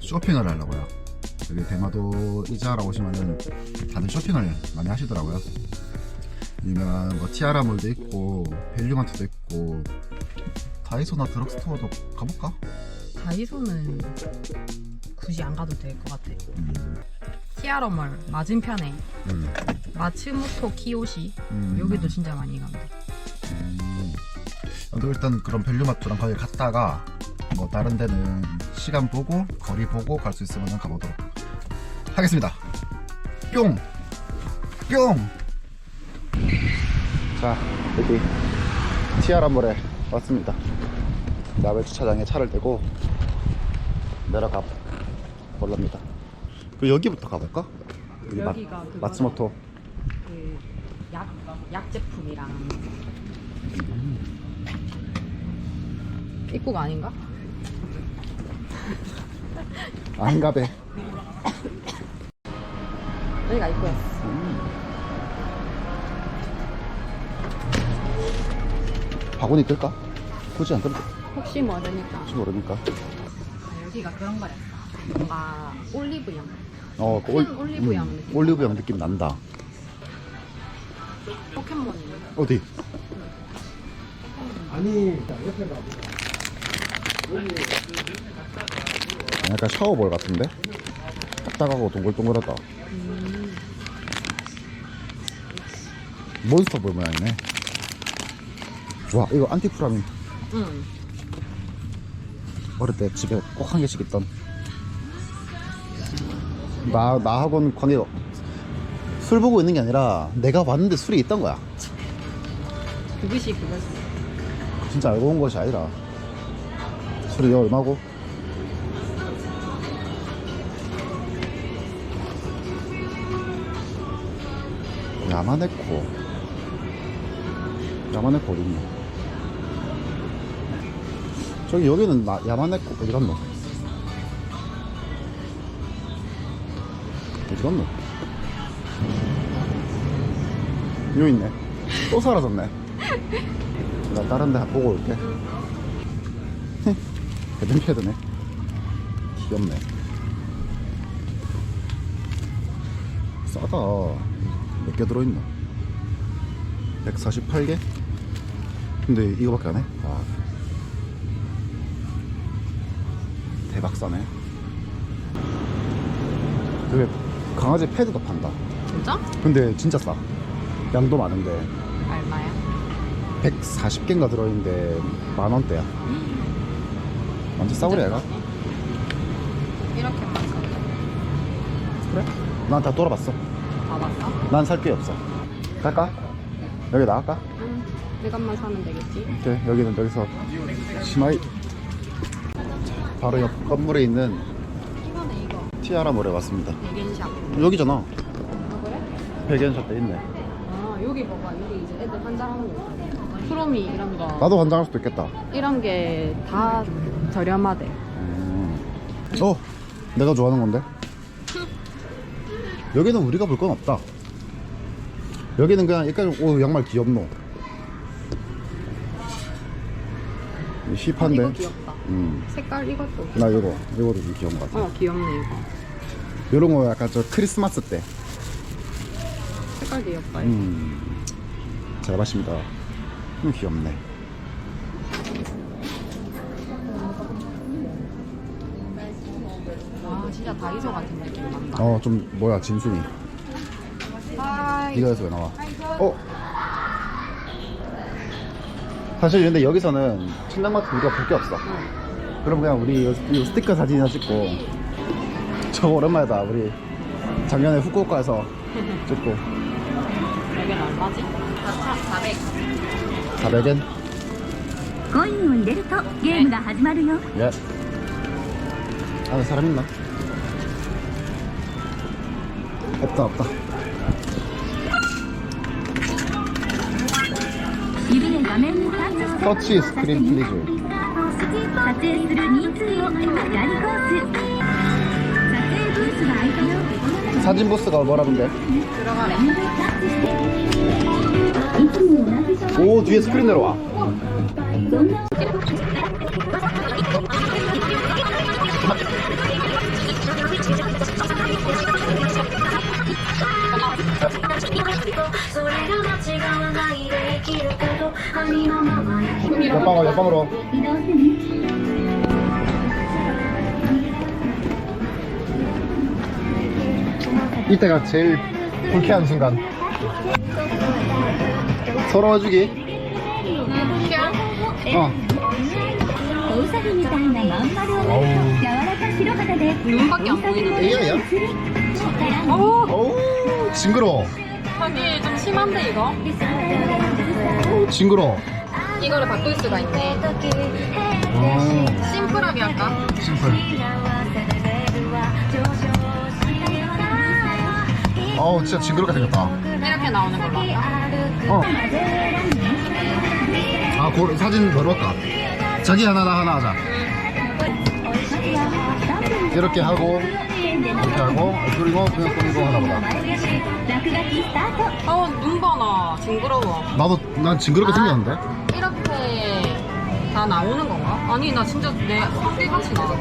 쇼핑을 하려고요. 여기 대마도 이자하러 오시면은 다들 쇼핑을 많이 하시더라고요. 유명한 뭐 티아라몰도 있고 밸류마트도 있고 다이소나 드럭스토어도 가볼까? 다이소는 굳이 안 가도 될 것 같아. 음, 티아러멀 맞은편에 음, 마츠모토 키요시 음. 여기도 진짜 많이 갑니다. 음. 나도 일단 그런 밸류마트랑 거기 갔다가 뭐 다른 데는 시간 보고 거리 보고 갈 수 있으면 가보도록 하겠습니다. 뿅! 뿅! 자, 여기 티아라몰에 왔습니다. 야외 주차장에 차를 대고 내려가 볼랍니다. 그 여기부터 가볼까? 여기 마- 여기가 마츠모토 그 약, 약 제품이랑 입구가 아닌가? 안가베 여기가 입구였어. 바구니 끌까? 굳이 안 끌까? 혹시 모르니까 혹시 모르니까. 아, 여기가 그런 거랬어. 뭔가 올리브영. 어, 그큰 올리브영 느낌. 올리브영 느낌 난다. 포켓몬이. 어디? 아니, 약간 샤워볼 같은데? 딱딱하고 동글동글하다. 몬스터볼 모양이네. 와, 이거 안티프라민. 응. 어릴 때 집에 꼭 한 개씩 있던. 나, 나하고는 관계가. 술 보고 있는 게 아니라 내가 봤는데 술이 있던 거야. 그것이 그것이. 진짜 알고 온 것이 아니라. 술이 얼마고? 야마네코. 야마네코 어딨노? 저기 여기는 나, 야마네코 어디 갔노? 어디 갔노? 여기 있네. 또 사라졌네. 나 다른 데 보고 올게. 헤드패드네. 귀엽네. 싸다. 몇 개 들어있나? 148개? 근데 이거밖에 안 해? 아. 대박 싸네. 여기 강아지 패드도 판다. 진짜? 근데 진짜 싸. 양도 많은데. 얼마야? 140개인가 들어있는데 만 원대야. 완전 싸구려 얘가? 이렇게만 사. 그래? 난 다 돌아봤어. 다 봤어? 난 살 게 없어. 갈까? 여기 나갈까? 응. 이것만 사면 되겠지? 오케이 여기는 여기서 치마이 바로 옆 건물에 있는 이거는 이거. 티아라 몰에 왔습니다. 백엔샵. 여기잖아. 아 그래? 백엔샵 돼 있네. 아 여기 봐봐. 여기 이제 애들 환장하는 거. 프로미 이런 거. 나도 환장할 수도 있겠다. 이런 게 다 저렴하대. 음. 어, 내가 좋아하는 건데. 여기는 우리가 볼 건 없다. 여기는 그냥 약간 오 양말 귀엽노. 어, 힙한데. 이거 귀엽다. 음. 색깔 이것도. 나 이거 이거도 좀 귀여운 것 같아. 어 귀엽네 이거. 이런 거 약간 저 크리스마스 때. 색깔 귀엽다. 이거. 음. 잘 봤습니다. 음, 귀엽네. 아 진짜 다이소 같은 느낌 난다. 어, 좀 뭐야 진순이. 하이. 네가 여기서 왜 나와? 어? 사실 근데 여기서는 천장마트 우리가 볼 게 없어. 그럼 그냥 우리 요, 요 스티커 사진이나 찍고 저 오랜만이다 우리 작년에 후쿠오카에서 찍고 여기는 얼마지? 4,400. 400엔? コインを入れるとゲームが始まるよ 예. 안에 사람 있나? 없다 없다. 指で画面にタッチして 터치 스크린 플리즈. 撮影する人数を左コース撮影ブースが空いたよ 사진 부스가 뭐라던데? 들어가래. いつも同じじゃ 오 뒤에 스크린 내려와. 옆방으로 옆방으로 이때가 제일 불쾌한 순간 서러워주기 어. 어 어우. 눈밖에 안 보이는데 AI야? 오! 오! 징그러워 하기 좀 심한데 이거? 어우 징그러워 이거를 바꿀 수가 있네. 어 심플하게 할까? 심플 어우 진짜 징그럽게 생겼다 이렇게 나오는 걸로 할까? 어. 아, 고, 사진 넣었다. 자기 하나, 나 하나 하자. 이렇게 하고, 이렇게 하고, 그리고 그냥 꾸미고 하나보다. 落書きスタート 어, 눈 봐나. 징그러워. 나도, 난 징그럽게 아. 생겼는데? 이렇게 다 나오는 건가? 아니, 나 진짜 내 학비같이 나와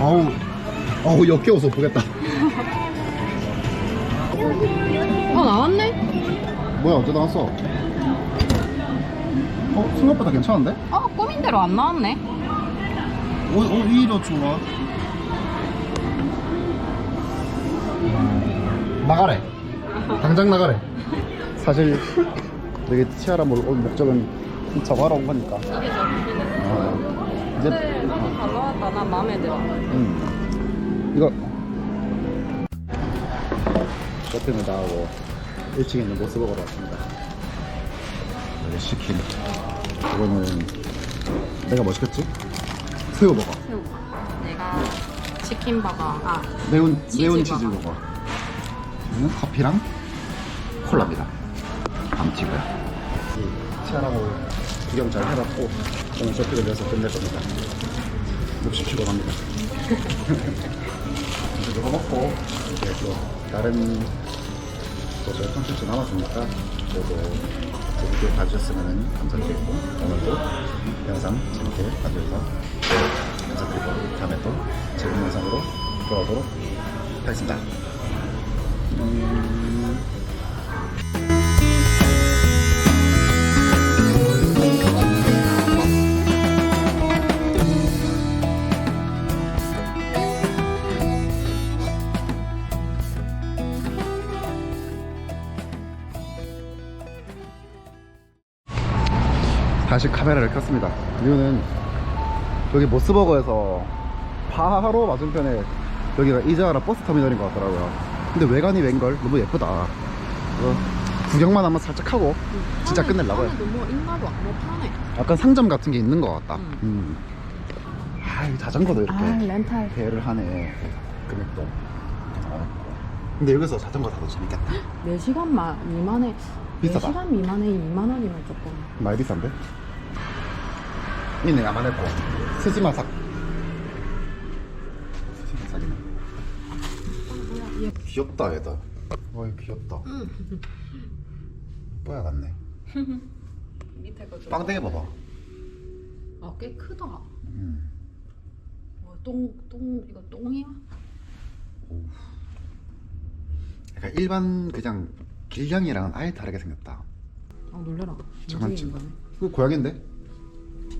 어우, 어우, 역겨워서 보겠다. 어, 나왔네? 뭐야, 어쩌다 왔어? 어, 생각보다 괜찮은데? 어, 꾸민 대로 안 나왔네. 어, 오히려 좋아. 나가래. 당장 나가래. 사실 여기 티아라 몰올 목적은 저거 하러 온 거니까. 이게 저 어, 이제 근데 너무 잘 나왔다. 난 마음에 들어. 음. 이거 쇼핑을 다 하고 1층에 있는 모스버거로 왔습니다. 여기 시킨 이거는 내가 뭐 시켰지? 새우버거. 내가 치킨 버거. 아, 매운 매운 치즈버거. 치즈버거. 이거는 커피랑 콜라입니다. 암티고요. 치아라고 구경 잘 해봤고 오늘 쇼핑을 위해서 끝낼 겁니다. 몹시 피곤합니다. 이제 먹고 이제 또 다른 또 저희 콘텐츠 남았으니까 저도 재밌게 봐주셨으면 감사드리고 오늘도 영상 재밌게 봐주셔서 감사드리고 다음에 또 재밌는 영상으로 돌아오도록 하겠습니다. 음... 카메라를 켰습니다. 이유는 여기 모스버거에서 바로 맞은편에 여기가 이자하라 버스터미널인 것 같더라고요. 근데 외관이 웬걸 너무 예쁘다. 구경만 한번 살짝 하고 진짜 너무 인가도 안 못하네. 약간 상점 같은 게 있는 것 같다. 음. 음. 아, 이 자전거도 이렇게 렌탈. 배를 하네. 금액도. 어. 근데 여기서 자전거 타도 재밌겠다. 4시간 마, 미만에 비싸다. 4시간 미만에 2만 원이면 조금 많이 비싼데? 있네, 야만했고. 스지마삭. 스지마삭이네. 귀엽다, 얘다. 와, 이거 귀엽다. 뽀야 같네. 밑에 거 좀. 빵댕이 봐봐. 아, 꽤 크다. 음. 와, 똥, 똥, 이거 똥이야? 약간 일반 그냥 길냥이랑은 아예 다르게 생겼다. 아, 놀래라. 잠깐 무지개 지 인간네. 그 고양인데?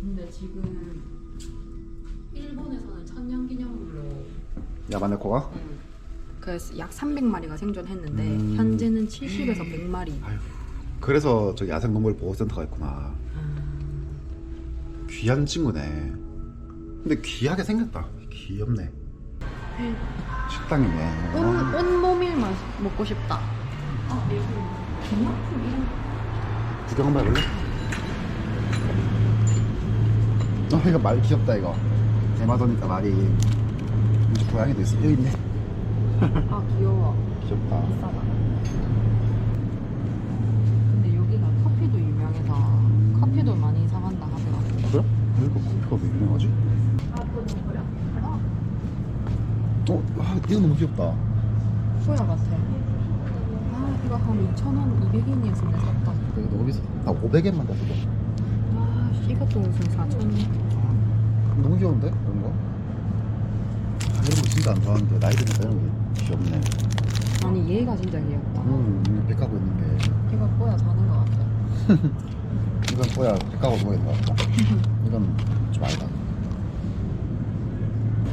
근데 지금 일본에서는 천년기념물로 야마네코가? 그래서 약 300마리가 생존했는데 음. 현재는 70에서 100마리. 아휴. 그래서 저 야생동물 보호센터가 있구나. 귀한 친구네. 근데 귀하게 생겼다. 귀엽네. 식당이네. 온, 온모밀 맛 먹고 싶다. 구경 한번 해볼래? 어, 이거 말 귀엽다, 이거. 대마도니까 말이. 고양이도 있어. 여기 있네. 아 귀여워. 귀엽다. 비싸다. 근데 여기가 커피도 유명해서 커피도 많이 사간다 하더라고. 그래? 여기가 커피가 왜 유명하지? 어, 아, 이거 너무 귀엽다. 소야 같아. 아 이거 한 2,000원, 200엔이었으면 샀다. 이거 너무 비싸. 나 500엔만 다 쓰고. 아 이것도 무슨 4,000원. 너무 귀여운데? 이런 거? 아, 이런 거 진짜 안 좋아하는데 나이 드니까 이런 게 귀엽네 아니 얘가 진짜 귀엽다. 음 이거 백 하고 있는 게 걔가 뽀야 자는 것 같아. 이건 뭐야 백 하고 누워 있는 거 같다 이건 좀 아니다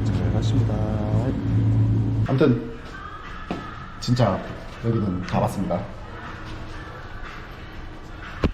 잘 갔습니다 아무튼 진짜 여기는 가봤습니다